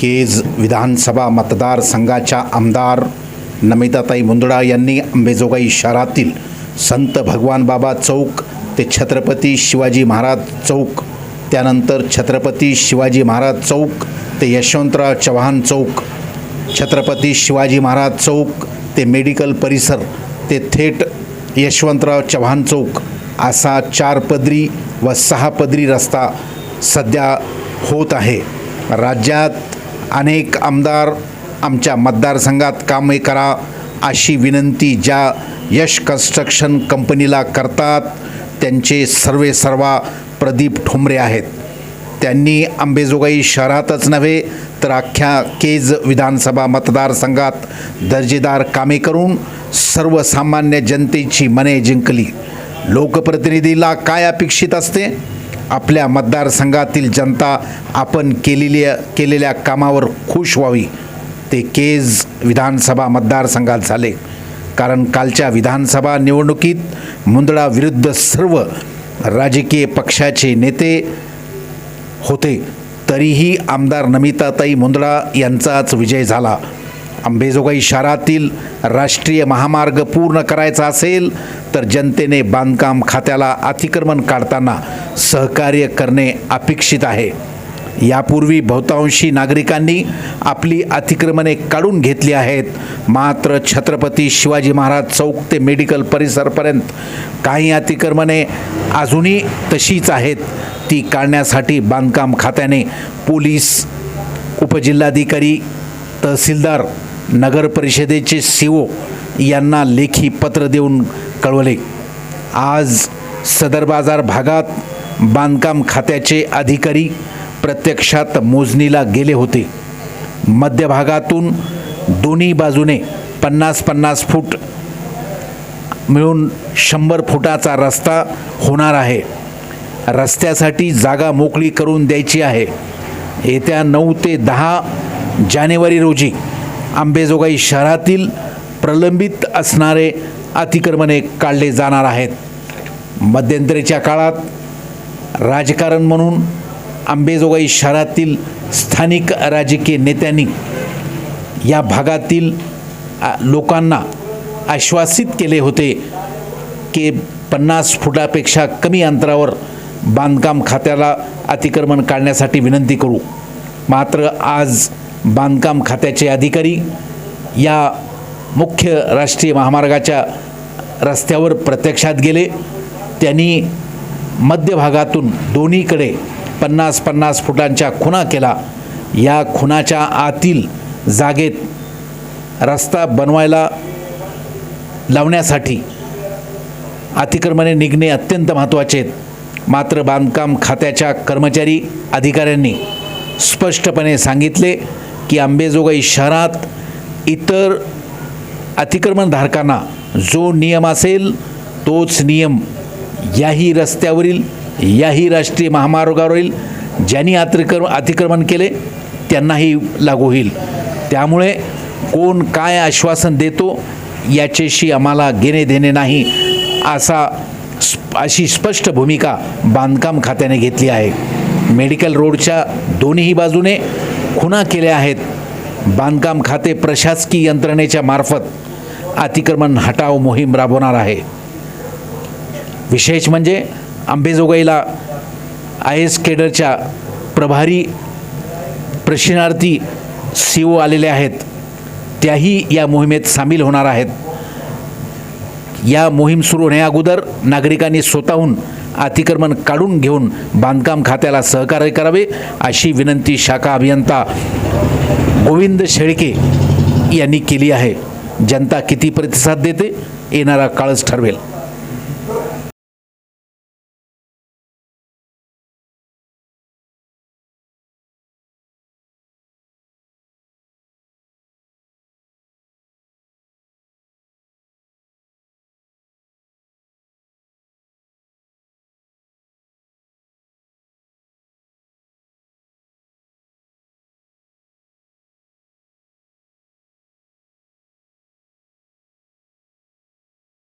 केज विधानसभा मतदारसंघाच्या आमदार नमिताताई मुंदडा यांनी अंबेजोगाई शहरातील संत भगवान बाबा चौक ते छत्रपती शिवाजी महाराज चौक त्यानंतर छत्रपती शिवाजी महाराज चौक ते यशवंतराव चव्हाण चौक छत्रपती शिवाजी महाराज चौक ते मेडिकल परिसर ते थेट यशवंतराव चव्हाण चौक असा चार पदरी व सहा पदरी रस्ता सध्या होत आहे. राज्यात अनेक आमदार आमच्या मतदारसंघात कामे करा अशी विनंती ज्या यश कन्स्ट्रक्शन कंपनीला करतात त्यांचे सर्वे सर्वा प्रदीप ठोंबरे आहेत. त्यांनी अंबेजोगाई शहरातच नव्हे तर अख्ख्या केज विधानसभा मतदारसंघात दर्जेदार कामे करून सर्वसामान्य जनतेची मने जिंकली. लोकप्रतिनिधीला काय अपेक्षित असते? आपल्या मतदारसंघातील जनता आपण केलेल्या केलेल्या कामावर खुश व्हावी. ते केज विधानसभा मतदारसंघात झाले. कारण कालच्या विधानसभा निवडणुकीत मुंदडा विरुद्ध सर्व राजकीय पक्षाचे नेते होते. तरीही आमदार नमिताताई मुंदडा यांचाच विजय झाला. अंबेजोगाई शहरातील राष्ट्रीय महामार्ग पूर्ण करायचा असेल तर जनतेने बांधकाम खात्याला अतिक्रमण काढताना सहकार्य करणे अपेक्षित आहे. यापूर्वी बहुतांशी नागरिकांनी आपली अतिक्रमणे काढून घेतली आहेत. मात्र छत्रपती शिवाजी महाराज चौक ते मेडिकल परिसरपर्यंत काही अतिक्रमणे अजूनही तशीच आहेत. ती काढण्यासाठी बांधकाम खात्याने पोलीस उपजिल्हाधिकारी तहसीलदार नगर परिषदेचे सी ओ यांना लेखी पत्र देऊन कळवले. आज सदर बाजार भागात बांधकाम खात्याचे अधिकारी प्रत्यक्षात मोजणीला गेले होते. मध्यभागातून दोन्ही बाजूने पन्नास पन्नास फूट मिळून शंभर फुटाचा रस्ता होणार आहे. रस्त्यासाठी जागा मोकळी करून द्यायची आहे. येत्या नऊ ते दहा जानेवारी रोजी आंबेजोगाई शहरातील प्रलंबित असणारे अतिक्रमणे काढले जाणार आहेत. मध्यंतरीच्या काळात राजकारण म्हणून आंबेजोगाई शहरातील स्थानिक राजकीय नेत्यांनी या भागातील लोकांना आश्वासित केले होते की पन्नास फुटापेक्षा कमी अंतरावर बांधकाम खात्याला अतिक्रमण काढण्यासाठी विनंती करू. मात्र आज बांधकाम खात्याचे अधिकारी या मुख्य राष्ट्रीय महामार्गाच्या रस्त्यावर प्रत्यक्षात गेले. त्यांनी मध्यभागातून दोन्हीकडे पन्नास पन्नास फुटांच्या खुणा केला. या खुणाच्या आतील जागेत रस्ता बनवायला लावण्यासाठी अतिक्रमणे निघणे अत्यंत महत्त्वाचे आहेत. मात्र बांधकाम खात्याच्या कर्मचारी अधिकाऱ्यांनी स्पष्टपणे सांगितले की आंबेजोगाई शहरात इतर अतिक्रमणधारकांना जो नियम असेल तोच नियम याही रस्त्यावरील याही राष्ट्रीय महामार्गावरील ज्यांनी अतिक्रम अतिक्रमण केले त्यांनाही लागू होईल. त्यामुळे कोण काय आश्वासन देतो याच्याशी आम्हाला घेणे देणे नाही असा स्प- अशी स्पष्ट भूमिका बांधकाम खात्याने घेतली आहे. मेडिकल रोडच्या दोन्ही बाजूने खुणा केल्या आहेत. बांधकाम खाते प्रशासकीय यंत्रणेच्या मार्फत अतिक्रमण हटाव मोहीम राबवणार आहे. विशेष म्हणजे आंबेजोगाईला आय एस केडरच्या प्रभारी प्रशिक्षणार्थी सी ओ आलेले आहेत. त्याही या मोहिमेत सामील होणार आहेत. या मोहीम सुरू होण्या अगोदर नागरिकांनी स्वतःहून अतिक्रमण काढून घेऊन बांधकाम खात्याला सहकार्य करावे अशी विनंती शाखा अभियंता गोविंद शेळके यांनी केली आहे. जनता किती प्रतिसाद देते येणारा काळच ठरवेल.